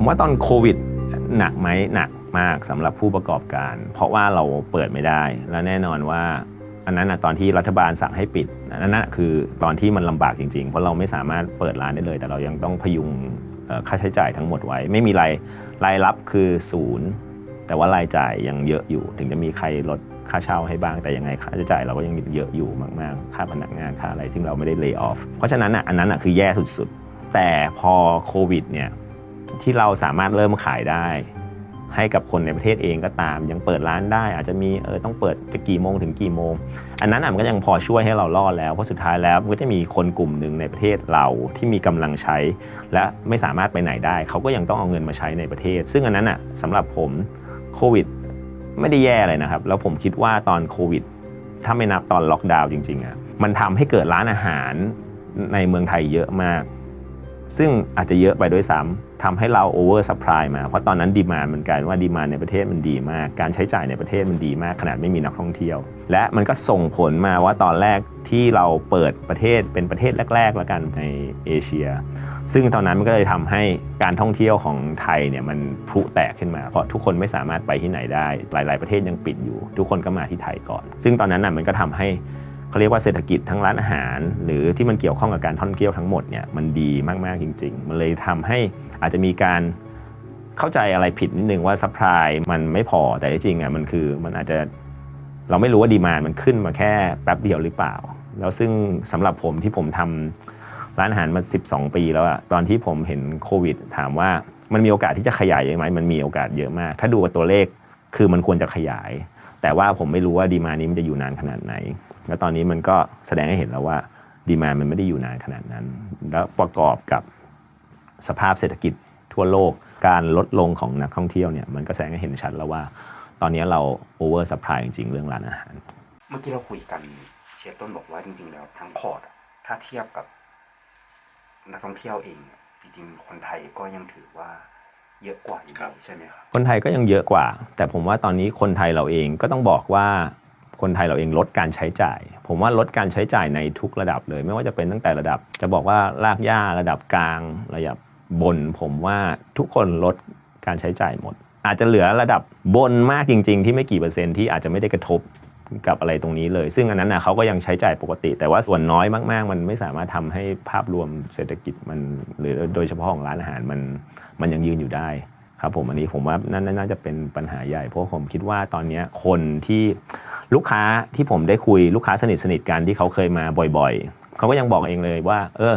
ผมว่าตอนโควิดหนักไหมหนักมากสำหรับผู้ประกอบการ เพราะว่าเราเปิดไม่ได้ และแน่นอนว่าอันนั้นนะตอนที่รัฐบาลสั่งให้ปิดอันนั้นนะคือตอนที่มันลำบากจริงๆ เพราะเราไม่สามารถเปิดร้านได้เลย แต่เรายังต้องพยุงค่าใช้จ่ายทั้งหมดไว้ ไม่มีรายรายรับคือศูนย์แต่ว่ารายจ่ายยังเยอะอยู่ ถึงจะมีใครลดค่าเช่าให้บ้างแต่ยังไงค่าใช้จ่ายเราก็ยังเยอะอยู่มากๆ ค่าพนักงานค่าอะไรที่เราไม่ได้ lay off เพราะฉะนั้นอะอันนั้นอะคือแย่สุดๆ แต่พอโควิดเนี่ย ที่เราสามารถเริ่มขายได้ ให้กับคนในประเทศเองก็ตาม ยังเปิดร้านได้ อาจจะมีเออต้องเปิดจะกี่โมงถึงกี่โมง อันนั้นอะมันก็ยังพอช่วยให้เรารอดแล้วเพราะสุดท้ายแล้วมันก็จะมีคนกลุ่มหนึ่งในประเทศเราที่มีกำลังใช้ และไม่สามารถไปไหนได้ เขาก็ยังต้องเอาเงินมาใช้ในประเทศ ซึ่งอันนั้นอะสำหรับผมโควิดไม่ได้แย่เลยนะครับ แล้วผมคิดว่าตอนโควิด ถ้าไม่นับตอนล็อกดาวน์จริงๆอะมันทำให้เกิดร้านอาหารในเมืองไทยเยอะมาก ซึ่งอาจจะเยอะไปด้วยซ้ำทำให้เราโอเวอร์สป라이มา เพราะตอนนั้นดีมานมันกลายเป็นว่าดีมานในประเทศมันดีมาก การใช้จ่ายในประเทศมันดีมาก ขนาดไม่มีนักท่องเที่ยว และมันก็ส่งผลมาว่าตอนแรกที่เราเปิดประเทศเป็นประเทศแรกๆแล้วกันในเอเชีย ซึ่งตอนนั้นมันก็เลยทำให้การท่องเที่ยวของไทยเนี่ยมันพลุแตกขึ้นมา เพราะทุกคนไม่สามารถไปที่ไหนได้ หลาย ๆ ประเทศยังปิดอยู่ ทุกคนก็มาที่ไทยก่อน ซึ่งตอนนั้นน่ะมันก็ทำให้ เขาเรียกว่าเศรษฐกิจทั้งร้านอาหาร หรือที่มันเกี่ยวข้องกับการท่องเที่ยวทั้งหมดเนี่ยมันดีมาก ๆ จริง ๆ มันเลยทำให้อาจจะมีการเข้าใจอะไรผิดนิดนึงว่าซัพพลายมันไม่พอแต่ที่จริงอะมันคือมันอาจจะเราไม่รู้ว่าดีมานมันขึ้นมาแค่แป๊บเดียวหรือเปล่า แล้วซึ่งสำหรับผมที่ผมทำร้านอาหารมา 12 ปีแล้วอะตอนที่ผมเห็นโควิด ถามว่ามันมีโอกาสที่จะขยายเยอะไหมมันมีโอกาสเยอะมาก ถ้าดูตัวเลขคือมันควรจะขยาย แต่ว่าผมไม่รู้ว่าดีมานี้มันจะอยู่นานขนาดไหน แล้วตอนนี้มันก็แสดงให้เห็นแล้วว่าดีมามันไม่ได้อยู่นานขนาดนั้น แล้วประกอบกับสภาพเศรษฐกิจทั่วโลกการลดลงของนักท่องเที่ยวเนี่ยมันก็แสดงให้เห็นชัดแล้วว่า ตอนนี้เราโอเวอร์ซัพพลายจริงๆ เรื่องร้านอาหาร เมื่อกี้เราคุยกันเชฟต้นบอกว่าจริงๆ แล้วทั้งพอร์ตอะถ้าเทียบกับนักท่องเที่ยวเองอะจริงๆคนไทยก็ยังถือว่าเยอะกว่าอยู่ดีใช่ไหมครับคนไทยก็ยังเยอะกว่า แต่ผมว่าตอนนี้คนไทยเราเองก็ต้องบอกว่า คนไทยเราเองลดการใช้จ่าย ผมว่าลดการใช้จ่ายในทุกระดับเลย ไม่ว่าจะเป็นตั้งแต่ระดับ จะบอกว่ารากหญ้าระดับกลาง ระดับบน ผมว่าทุกคนลดการใช้จ่ายหมด อาจจะเหลือระดับบนมากจริง ๆ ที่ไม่กี่เปอร์เซ็นต์ที่อาจจะไม่ได้กระทบกับอะไรตรงนี้เลย ซึ่งอันนั้นนะเขาก็ยังใช้จ่ายปกติ แต่ว่าส่วนน้อยมาก ๆ มันไม่สามารถทำให้ภาพรวมเศรษฐกิจมันหรือโดยเฉพาะของร้านอาหารมันมันยังยืนอยู่ได้ ครับผมอันนี้ผมว่านั่นน่าจะเป็นปัญหาใหญ่ เพราะผมคิดว่าตอนนี้คนที่ลูกค้าที่ผมได้คุยลูกค้าสนิทสนิทกันที่เขาเคยมาบ่อยๆ เขาก็ยังบอกเองเลยว่า เออ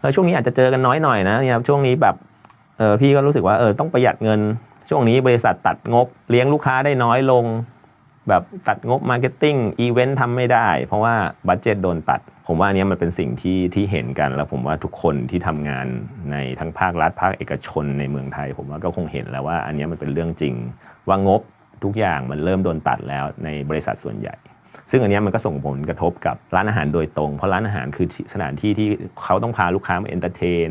เออช่วงนี้อาจจะเจอกันน้อยหน่อยนะเนี่ยช่วงนี้แบบเออพี่ก็รู้สึกว่าเออต้องประหยัดเงิน ช่วงนี้บริษัทตัดงบเลี้ยงลูกค้าได้น้อยลง แบบตัดงบมาร์เก็ตติ้งอีเวนต์ทำไม่ได้ เพราะว่าบัตเจ็ตโดนตัด ผมว่าอันนี้มันเป็นสิ่งที่ที่เห็นกัน แล้วผมว่าทุกคนที่ทำงานในทั้งภาครัฐภาคเอกชนในเมืองไทย ผมว่าก็คงเห็นแล้วว่าอันนี้มันเป็นเรื่องจริง ว่างบทุกอย่างมันเริ่มโดนตัดแล้วในบริษัทส่วนใหญ่ ซึ่งอันนี้มันก็ส่งผลกระทบกับร้านอาหารโดยตรง เพราะร้านอาหารคือสถานที่ที่เขาต้องพาลูกค้ามาเอนเตอร์เทน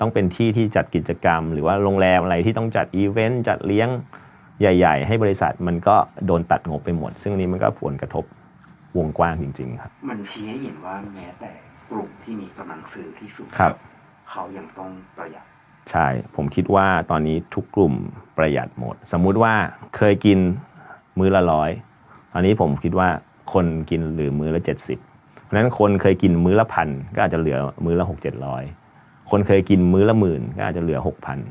ต้องเป็นที่ที่จัดกิจกรรม หรือว่าโรงแรมอะไรที่ต้องจัดอีเวนต์จัดเลี้ยง ใหญ่ ๆ ให้บริษัทมันก็โดนตัดงบไปหมด ซึ่งอันนี้มันก็ผลกระทบวงกว้างจริง ๆ ครับ มันชี้ให้เห็นว่าแม้แต่กลุ่มที่มีกำลังซื้อที่สูงครับ เขายังต้องประหยัดใช่ ผมคิดว่าตอนนี้ทุกกลุ่มประหยัดหมด สมมุติว่าเคยกินมื้อละร้อยตอนนี้ผมคิดว่าคนกินหรือมื้อละ 70 เพราะฉะนั้นคนเคยกินมื้อละพันก็อาจจะเหลือมื้อละ 6 7 0 0 คนเคยกินมื้อละหมื่นก็อาจจะเหลือ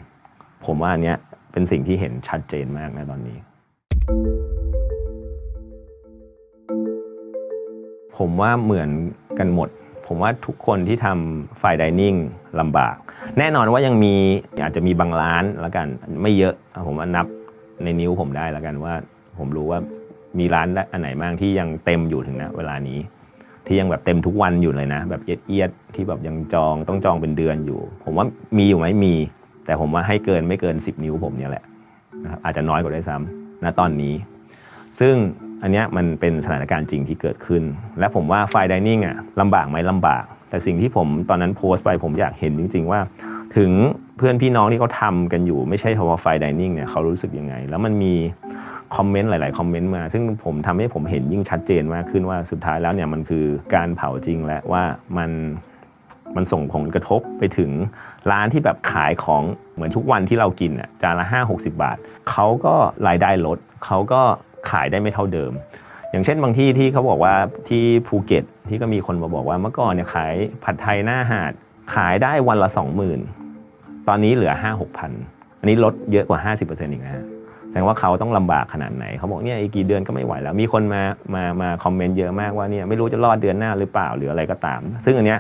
6,000 ผมว่าอันเนี้ย เป็นสิ่งที่เห็นชัดเจนมากนะตอนนี้ ผมว่าเหมือนกันหมด ผมว่าทุกคนที่ทำฝ่ายดิเนิ่งลำบาก แน่นอนว่ายังมีอาจจะมีบางร้านแล้วกันไม่เยอะผมว่านับในนิ้วผมได้แล้วกันว่า ผมรู้ว่ามีร้านอันไหนบ้างที่ยังเต็มอยู่ถึงนะเวลานี้ ที่ยังแบบเต็มทุกวันอยู่เลยนะ แบบเอียดๆที่แบบยังจองต้องจองเป็นเดือนอยู่ ผมว่ามีอยู่ไหมมี แต่ผมว่าให้เกินไม่เกิน 10 นิ้วผมเนี่ยแหละนะครับอาจจะน้อยกว่าด้วยซ้ำณตอนนี้ ซึ่งอันเนี้ยมันเป็นสถานการณ์จริงที่เกิดขึ้น และผมว่าไฟดิเนิ่งอะลำบากไหมลำบาก แต่สิ่งที่ผมตอนนั้นโพสต์ไปผมอยากเห็นจริง ๆ ว่า ถึงเพื่อนพี่น้องที่เขาทำกันอยู่ไม่ใช่เฉพาะไฟดิเนิ่งเนี่ยเขารู้สึกยังไง แล้วมันมีคอมเมนต์หลาย ๆ คอมเมนต์มา ซึ่งผมทำให้ผมเห็นยิ่งชัดเจนมากขึ้นว่าสุดท้ายแล้วเนี่ยมันคือการเผาจริงและว่ามัน มันส่งผลกระทบไปถึงร้านที่แบบขายของเหมือนทุกวันที่เรากินอะจานละ5 60 บาท เขาก็รายได้ลดเขาก็ขายได้ไม่เท่าเดิม อย่างเช่นบางที่ที่เขาบอกว่าที่ภูเก็ตที่ก็มีคนมาบอกว่าเมื่อก่อนเนี่ยขายผัดไทยหน้าหาดขายได้วันละ 20,000 ตอนนี้เหลือ 5 6พันอันนี้ลดเยอะกว่า 50%อีกนะฮะแสดงว่าเขาต้องลำบากขนาดไหน เขาบอกเนี่ยอีกกี่เดือนก็ไม่ไหวแล้ว มีคนมามามาคอมเมนต์เยอะมากว่าเนี่ยไม่รู้จะรอดเดือนหน้าหรือเปล่าหรืออะไรก็ตาม ซึ่งอันเนี้ย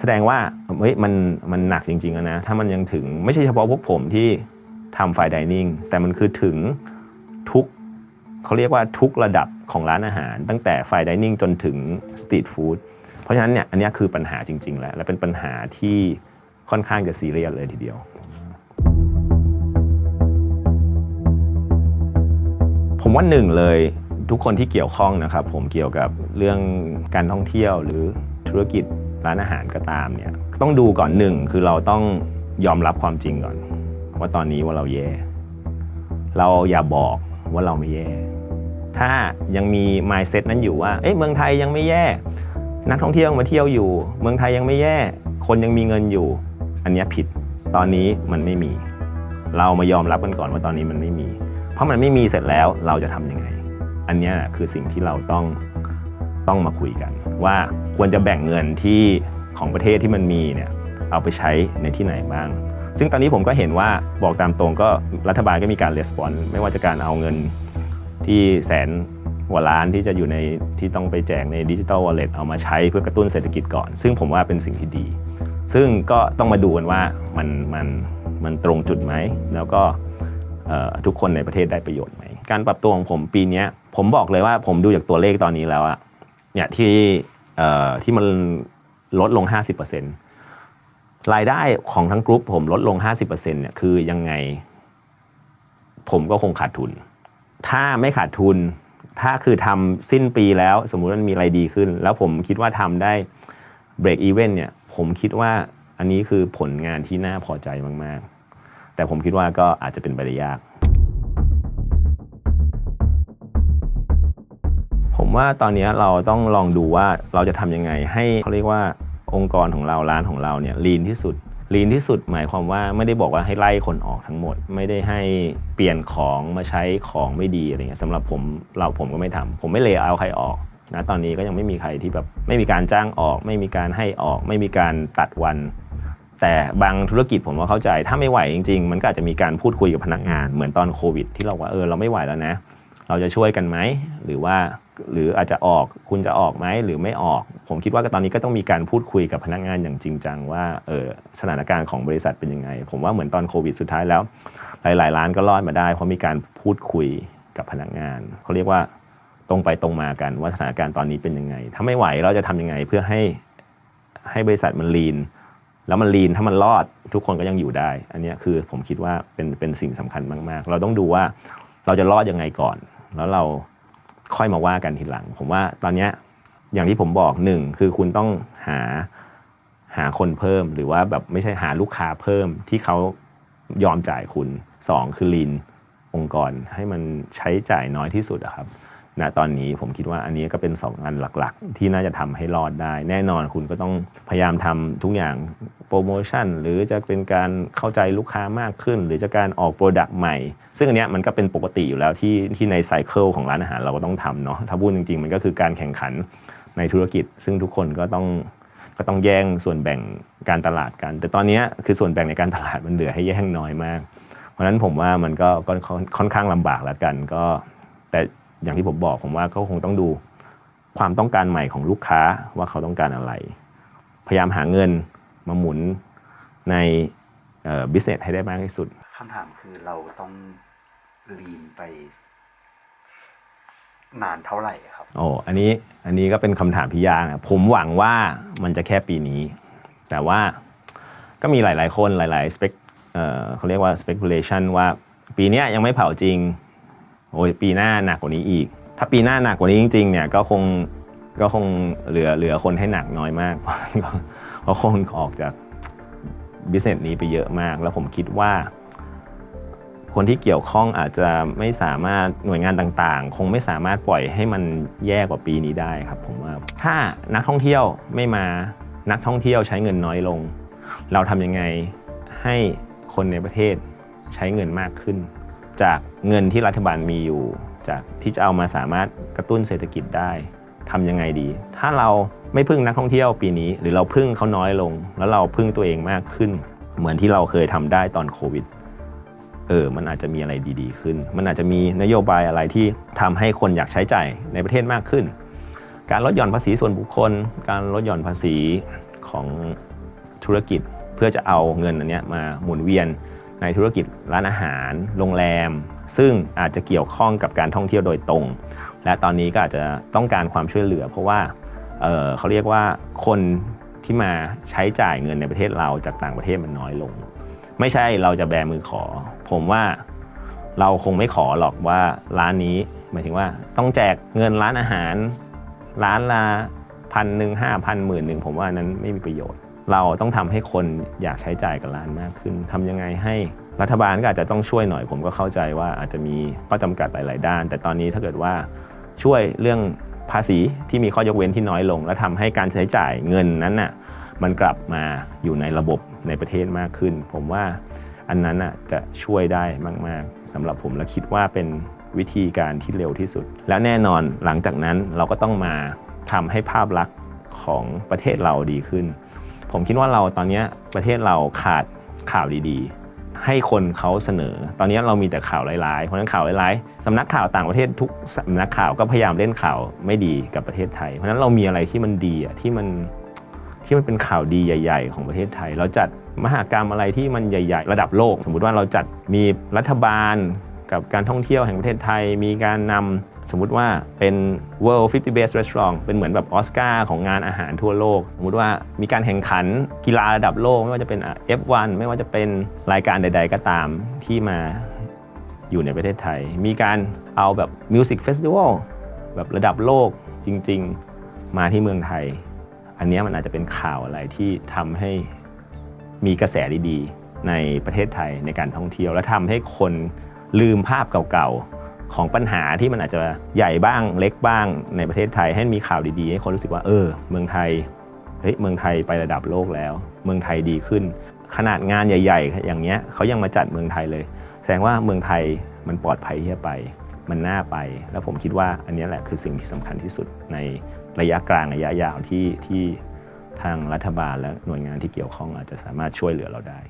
แสดงว่าเฮ้ยมันมันหนักจริงๆนะ ถ้ามันยังถึงไม่ใช่เฉพาะพวกผมที่ทำไฟดิเนิ่งแต่มันคือถึงทุกเขาเรียกว่าทุกระดับของร้านอาหาร ตั้งแต่ไฟดิเนิ่งจนถึงสตรีทฟู้ดเพราะฉะนั้นเนี่ยอันนี้คือปัญหาจริง ๆ แล้ว และเป็นปัญหาที่ค่อนข้างจะซีเรียสเลยทีเดียว ผมว่าหนึ่งเลยทุกคนที่เกี่ยวข้องนะครับ ผมเกี่ยวกับเรื่องการท่องเที่ยวหรือธุรกิจ ร้านอาหารก็ตามเนี่ยต้องดูก่อนหนึ่งคือเราต้องยอมรับความจริงก่อนว่าตอนนี้ว่าเราแย่ เราอย่าบอกว่าเราไม่แย่ ถ้ายังมี mindset นั้นอยู่ว่า เอ้ยเมืองไทยยังไม่แย่ นักท่องเที่ยวมาเที่ยวอยู่ เมืองไทยยังไม่แย่ คนยังมีเงินอยู่ อันนี้ผิด ตอนนี้มันไม่มี เรามายอมรับกันก่อนว่าตอนนี้มันไม่มี เพราะมันไม่มีเสร็จแล้วเราจะทำยังไง อันนี้คือสิ่งที่เราต้อง ต้องมาคุยกัน ว่าควรจะแบ่งเงินที่ของประเทศที่มันมีเนี่ยเอาไปใช้ในที่ไหนบ้าง ซึ่งตอนนี้ผมก็เห็นว่าบอกตามตรงก็รัฐบาลก็มีการレスปอนไม่ว่าจะการเอาเงินที่แสนกว่าล้านที่จะอยู่ในที่ต้องไปแจกในดิจิ t a ลวอลเล็ตเอามาใช้เพื่อกระตุ้นเศรษฐกิจก่อน ซึ่งผมว่าเป็นสิ่งที่ดี ซึ่งก็ต้องมาดูกันว่ามันมันมันตรงจุดไหม แล้วก็ทุกคนในประเทศได้ประโยชน์ไหม การปรับตัวของผมปีนี้ผมบอกเลยว่าผมดูจากตัวเลขตอนนี้แล้วอะ เนี่ยที่เอ่อที่มันลดลง 50%รายได้ของทั้งกรุ๊ปผมลดลง 50%เนี่ยคือยังไง ผมก็คงขาดทุน ถ้าไม่ขาดทุน ถ้าคือทำสิ้นปีแล้ว สมมุติมันมีอะไรดีขึ้น แล้วผมคิดว่าทำได้ break even เนี่ยผมคิดว่าอันนี้คือผลงานที่น่าพอใจมาก ๆ แต่ผมคิดว่าก็อาจจะเป็นไปได้ยาก ผมว่าตอนนี้เราต้องลองดูว่าเราจะทำยังไง ให้เขาเรียกว่าองค์กรของเราร้านของเราเนี่ยลีนที่สุดลีนที่สุดหมายความว่าไม่ได้บอกว่าให้ไล่คนออกทั้งหมด ไม่ได้ให้เปลี่ยนของมาใช้ของไม่ดีอะไรเงี้ยสำหรับผมเราผมก็ไม่ทำผมไม่เลยเอาใครออกนะตอนนี้ก็ยังไม่มีใครที่แบบไม่มีการจ้างออก ไม่มีการให้ออก ไม่มีการตัดวัน แต่บางธุรกิจผมว่าเข้าใจ ถ้าไม่ไหวจริง ๆ มันก็อาจจะมีการพูดคุยกับพนักงานเหมือนตอนโควิด ที่เราว่าเออเราไม่ไหวแล้วนะ เราจะช่วยกันไหมหรือว่า หรืออาจจะออกคุณจะออกไหมหรือไม่ออก ผมคิดว่าตอนนี้ก็ต้องมีการพูดคุยกับพนักงานอย่างจริงจังว่าเออสถานการณ์ของบริษัทเป็นยังไง ผมว่าเหมือนตอนโควิดสุดท้ายแล้ว หลายๆร้านก็รอดมาได้ เพราะมีการพูดคุยกับพนักงานเขาเรียกว่าตรงไปตรงมากันว่าสถานการณ์ตอนนี้เป็นยังไง ถ้าไม่ไหวเราจะทำยังไงเพื่อให้ให้บริษัทมันลีนแล้วมันลีนถ้ามันรอดทุกคนก็ยังอยู่ได้ อันนี้คือผมคิดว่าเป็นเป็นสิ่งสำคัญมาก ๆ เราต้องดูว่าเราจะรอดยังไงก่อน แล้วเรา ค่อยมาว่ากันทีหลัง ผมว่าตอนนี้อย่างที่ผมบอกหนึ่งคือคุณต้องหาหาคนเพิ่มหรือว่าแบบไม่ใช่หาลูกค้าเพิ่มที่เขายอมจ่ายคุณสองคือลีนองค์กรให้มันใช้จ่ายน้อยที่สุดอะครับ ณตอนนี้ผมคิดว่าอันนี้ก็เป็น 2 อันหลักๆ ที่น่าจะทำให้รอดได้ แน่นอนคุณก็ต้องพยายามทำทุกอย่างโปรโมชั่น หรือจะเป็นการเข้าใจลูกค้ามากขึ้น หรือจะการออกโปรดักต์ใหม่ ซึ่งอันนี้มันก็เป็นปกติอยู่แล้วที่ที่ในไซเคิลของร้านอาหารเราก็ต้องทำเนาะถ้าพูดจริงๆ มันก็คือการแข่งขันในธุรกิจ ซึ่งทุกคนก็ต้องก็ต้องแย่งส่วนแบ่งการตลาดกัน แต่ตอนนี้คือส่วนแบ่งในการตลาดมันเหลือให้แย่งน้อยมาก เพราะฉะนั้นผมว่ามันก็ค่อนค่อนข้างลำบากแล้วกันก็แต่ อย่างที่ผมบอกผมว่าก็คงต้องดูความต้องการใหม่ของลูกค้าว่าเขาต้องการอะไร พยายามหาเงินมาหมุนในบิสเนสให้ได้มากที่สุดคำถามคือเราต้องลีนไปนานเท่าไหร่ครับโอ้อันนี้อันนี้ก็เป็นคำถามที่ยากนะผมหวังว่ามันจะแค่ปีนี้ แต่ว่าก็มีหลาย ๆ คนหลายๆ spec เอ่อเขาเรียกว่า speculation ว่าปีเนี้ยยังไม่เผาจริง โอ้ยปีหน้าหนักกว่านี้อีก ถ้าปีหน้าหนักกว่านี้จริงๆเนี่ยก็คงก็คงเหลือเหลือคนให้หนักน้อยมากเพราะคนออกจากบิสเนสนี้ไปเยอะมาก แล้วผมคิดว่า คนที่เกี่ยวข้องอาจจะไม่สามารถหน่วยงานต่างๆ คงไม่สามารถปล่อยให้มันแย่กว่าปีนี้ได้ครับ ผมว่าถ้านักท่องเที่ยวไม่มานักท่องเที่ยวใช้เงินน้อยลง เราทำยังไงให้คนในประเทศใช้เงินมากขึ้น จากเงินที่รัฐบาลมีอยู่ จากที่จะเอามาสามารถกระตุ้นเศรษฐกิจได้ทำยังไงดี ถ้าเราไม่พึ่งนักท่องเที่ยวปีนี้ หรือเราพึ่งเขาน้อยลง แล้วเราพึ่งตัวเองมากขึ้น เหมือนที่เราเคยทำได้ตอนโควิดเออ มันอาจจะมีอะไรดีๆ ขึ้น มันอาจจะมีนโยบายอะไรที่ทำให้คนอยากใช้จ่ายในประเทศมากขึ้น การลดหย่อนภาษีส่วนบุคคล การลดหย่อนภาษีของธุรกิจ เพื่อจะเอาเงินอันนี้มาหมุนเวียน ในธุรกิจร้านอาหาร โรงแรม ซึ่งอาจจะเกี่ยวข้องกับการท่องเที่ยวโดยตรง และตอนนี้ก็อาจจะต้องการความช่วยเหลือ เพราะว่าเออเขาเรียกว่าคนที่มาใช้จ่ายเงินในประเทศเราจากต่างประเทศมันน้อยลง ไม่ใช่เราจะแบมือขอ ผมว่าเราคงไม่ขอหรอกว่าร้านนี้หมายถึงว่าต้องแจกเงินร้านอาหาร ร้านละพันหนึ่งห้าพันหมื่นหนึ่งผมว่านั้นไม่มีประโยชน์ เราต้องทำให้คนอยากใช้จ่ายกับร้านมากขึ้นทำยังไงให้รัฐบาลก็อาจจะต้องช่วยหน่อย ผมก็เข้าใจว่าอาจจะมีข้อจำกัดหลาย ๆ ด้าน แต่ตอนนี้ถ้าเกิดว่าช่วยเรื่องภาษีที่มีข้อยกเว้นที่น้อยลง และทำให้การใช้จ่ายเงินนั้นน่ะมันกลับมาอยู่ในระบบในประเทศมากขึ้น ผมว่าอันนั้นน่ะจะช่วยได้มาก ๆสำหรับผมและคิดว่าเป็นวิธีการที่เร็วที่สุด และแน่นอนหลังจากนั้นเราก็ต้องมาทำให้ภาพลักษณ์ของประเทศเราดีขึ้น ผมคิดว่าเราตอนนี้ประเทศเราขาดข่าวดีๆ ให้คนเขาเสนอ ตอนนี้เรามีแต่ข่าวร้ายๆเพราะฉะนั้นข่าวร้ายๆสำนักข่าวต่างประเทศทุกสำนักข่าวก็พยายามเล่นข่าวไม่ดีกับประเทศไทย เพราะฉะนั้นเรามีอะไรที่มันดีอะที่มันที่มันเป็นข่าวดีใหญ่ ๆ ของประเทศไทย เราจัดมหากรรมอะไรที่มันใหญ่ ๆ ระดับโลก สมมุติว่าเราจัดมีรัฐบาลกับการท่องเที่ยวแห่งประเทศไทย มีการนำ สมมุติว่าเป็น World 50 Best Restaurant เป็นเหมือนแบบออสการ์ของงานอาหารทั่วโลก สมมุติว่ามีการแข่งขันกีฬาระดับโลก ไม่ว่าจะเป็นอะ F1 ไม่ว่าจะเป็นรายการใด ๆ ก็ตามที่มาอยู่ในประเทศไทย มีการเอาแบบ Music Festival แบบระดับโลกจริง ๆ มาที่เมืองไทย อันนี้มันอาจจะเป็นข่าวอะไรที่ทำให้มีกระแสดีๆ ในประเทศไทยในการท่องเที่ยว และทำให้คนลืมภาพเก่าๆ ของปัญหาที่มันอาจจะใหญ่บ้างเล็กบ้างในประเทศไทยให้มีข่าวดีๆ ให้คนรู้สึกว่าเออ เมืองไทยเฮ้ยเมืองไทยไประดับโลกแล้ว เมืองไทยดีขึ้น ขนาดงานใหญ่ ๆ อย่างเงี้ยเขายังมาจัดเมืองไทยเลย แสดงว่าเมืองไทยมันปลอดภัยที่จะไป มันน่าไป แล้วผมคิดว่าอันนี้แหละคือสิ่งที่สำคัญที่สุดในระยะกลางระยะยาวที่ที่ทางรัฐบาลและหน่วยงานที่เกี่ยวข้องอาจจะสามารถช่วยเหลือเราได้